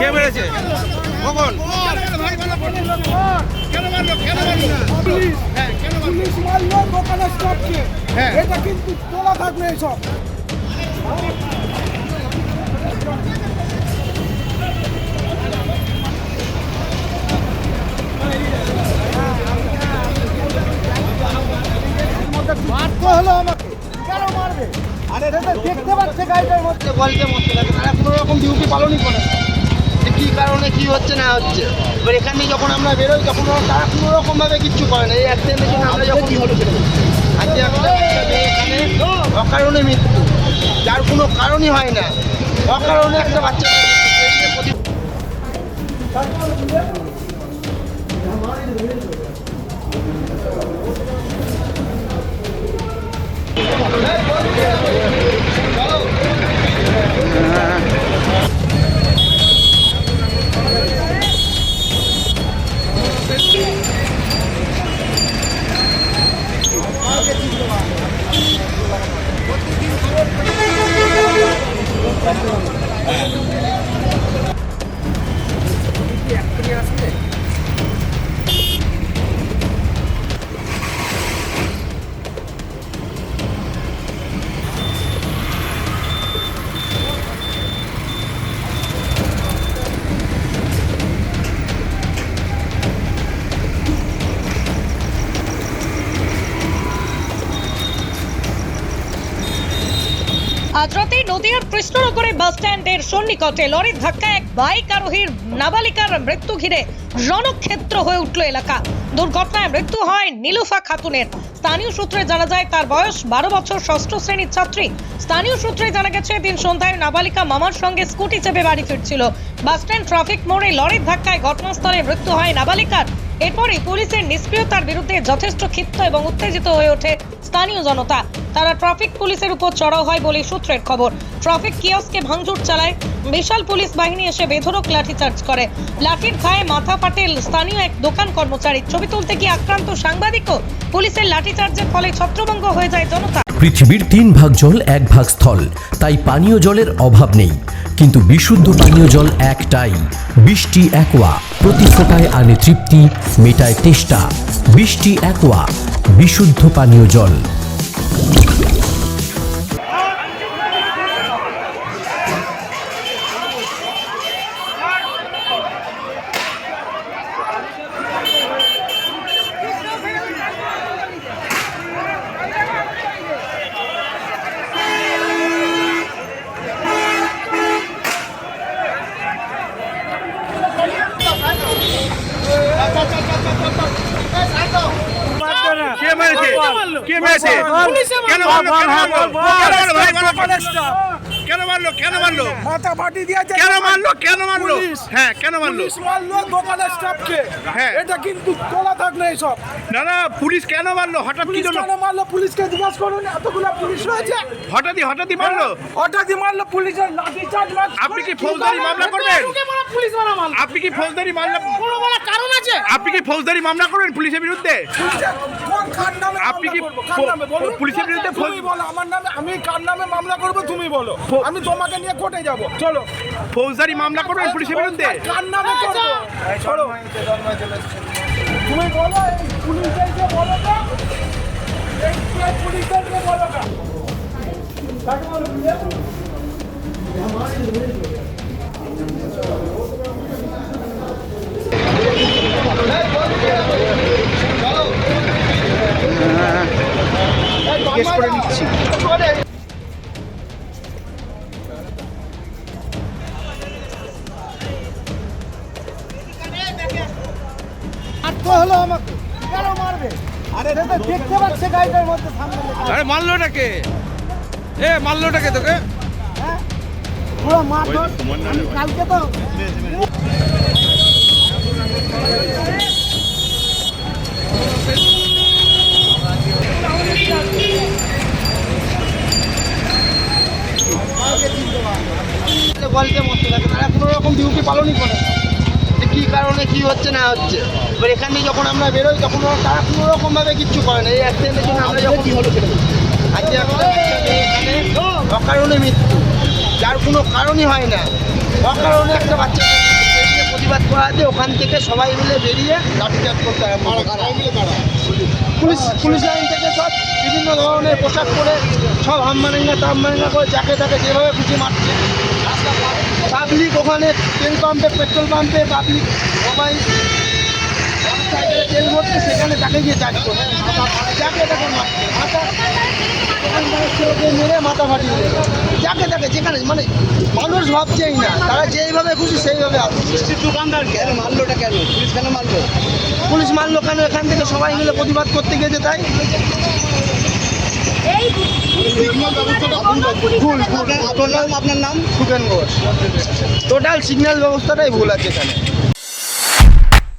কে মেরেছে কখন। এটা কিন্তু তোলা থাকবে এসব দেখতে পাচ্ছে গাড়িটার মধ্যে। তারা কোনো রকম ডিউটি পালনই করে যে কী কারণে কি হচ্ছে না হচ্ছে। এবার এখানে যখন আমরা বেরোই তখন তারা কোনো রকম ভাবে কিচ্ছু করে না। এই অ্যাক্সিডেন্টের জন্য আমরা যখন হলো? আজকে একটা এখানে অকারণে মৃত্যু। যার কোনো কারণই হয় না। অকারণে একটা বাচ্চা মৃত্যু। এই নদিয়ার কৃষ্ণনগরে বাস স্ট্যান্ডের সন্নিকটে লরির ধাক্কায় এক বাইক আরোহীর নাবালিকার মৃত্যু ঘিরে রণক্ষেত্র হয়ে উঠল এলাকা। দুর্ঘটনায় মৃত্যু হয় নীলুফা খাতুনের। স্থানীয় সূত্রে জানা যায়, তার বয়স বারো বছর, ষষ্ঠ শ্রেণির ছাত্রী। স্থানীয় সূত্রে জানা গেছে দিন সন্ধ্যায় নাবালিকা মামার সঙ্গে স্কুটি চেপে বাড়ি ফিরছিল। বাস স্ট্যান্ড ট্রাফিক মোড়ে লরির ধাক্কায় ঘটনাস্থলে মৃত্যু হয় নাবালিকার। এরপরই পুলিশের নিষ্ক্রিয়তার বিরুদ্ধে যথেষ্ট ক্ষিপ্ত এবং উত্তেজিত হয়ে ওঠে স্থানীয় জনতা। তারা ট্রাফিক পুলিশের উপর চড়াও হয় বলে সূত্রের খবর। ট্রাফিক কিয়স্কে ভাঙচুর চালায়। বিশাল পুলিশ বাহিনী এসে বেধরক লাঠিচার্জ করে। লাঠির ঘায়ে মাথা ফাটে স্থানীয় এক দোকান কর্মচারী ছবি তুলতে গিয়ে আক্রান্ত সাংবাদিকও পুলিশের লাঠিচার্জের ফলে ছত্রভঙ্গ হয়ে যায় জনতা। পৃথিবীর তিন ভাগ জল, এক ভাগ স্থল। তাই পানীয় জলের অভাব নেই। কিন্তু বিশুদ্ধ পানীয় জল একটাই, বৃষ্টি, একোয়া। প্রতি ফোটায় আনে তৃপ্তি মেটায় তেষ্টা বৃষ্টি অ্যাকোয়া বিশুদ্ধ পানীয় জল কে মেরেছে কে মেরেছে কেন মারলো কেন মারলো? কেন মারলো? মাথা ফাটি দিয়েছে। কেন মারলো? কেন মারলো? হ্যাঁ কেন মারলো? পুলিশ মারলো দোকানের স্টাফকে। হ্যাঁ। এটা কিন্তু তোলা থাকবে এসব না না পুলিশ কেন মারলো? হঠাৎ কি জন্য? কেন মারলো? পুলিশকে জিজ্ঞাস করুন এতগুলো পুলিশ রয়েছে। হঠাৎই হঠাৎই মারলো? হঠাৎই মারলো পুলিশের লাঠি চার্জ আপনি কি ফৌজদারি মামলা করবেন? পুলিশ মারা মারলো। আপনি কি ফৌজদারি মামলা কোনো বলা কারণ আছে? আপনি কি ফৌজদারি মামলা করবেন পুলিশের বিরুদ্ধে? আপনি কি? পুলিশের বিরুদ্ধে বলো আমার নামে আমি কার নামে মামলা করব? তুমি বলো। আমি তোমাকে নিয়ে কোর্টে যাব। চলো। ফৌজদারি মামলা করবেন পুলিশের বিরুদ্ধে? কার নামে করব। চলো। তুমি বলো বলো না। বলো বুঝলে? জিজ্ঞেস করে নিচ্ছি। আমাকে। কেন মারবে? আরে দাদা দেখতে পাচ্ছে গাড়িটার মধ্যে সামনে আরে মারলোটাকে এ মারলোটাকে তোকে। হ্যাঁ? পুরো আমি কালকে তো লাগে তারা কোনো রকম ডিউটি পালনই করে কী কারণে কি হচ্ছে না হচ্ছে। এবার এখান যখন আমরা বেরোই তখন তারা কোনো রকমভাবে কিচ্ছু করে না। এই অ্যাক্সিডেন্টের জন্য আমরা যখন কী হলো। আজকে একটা এখানে অকারণে মৃত্যু। যার কোনো কারণই হয় না। অকারণে একটা বাচ্চা প্রতিবাদ করাতে ওখান থেকে সবাই মিলে বেরিয়ে লাঠিচার্জ করতে করে। পুলিশ পুলিশ লাইন থেকে সব বিভিন্ন ধরনের পোশাক পরে সব হাম্মারেঙ্গা টাম্মারেঙ্গা করে যাকে তাকে যেভাবে খুশি মারছে। পাবলিক ওখানে তেল পাম্পে পেট্রোল পাম্পে পাবলিক সবাই তেল ভরছে সেখানে তাকে গিয়ে চার্জ করে যাকে তাকে মাথা মেরে মাথা ফাটিয়ে যাকে তাকে যেখানে মানে মানুষ ভাবছেই না তারা যেইভাবে খুশি সেইভাবে আসছে দোকানদার কেন মারলোটা কেন? পুলিশ কেন মারলো? পুলিশ মারলো কেন? এখান থেকে সবাই মিলে প্রতিবাদ করতে গেছে তাই? আপনার নাম? সুখেন ঘোষ। টোটাল সিগন্যাল ব্যবস্থাটাই ভুল আছে এখানে।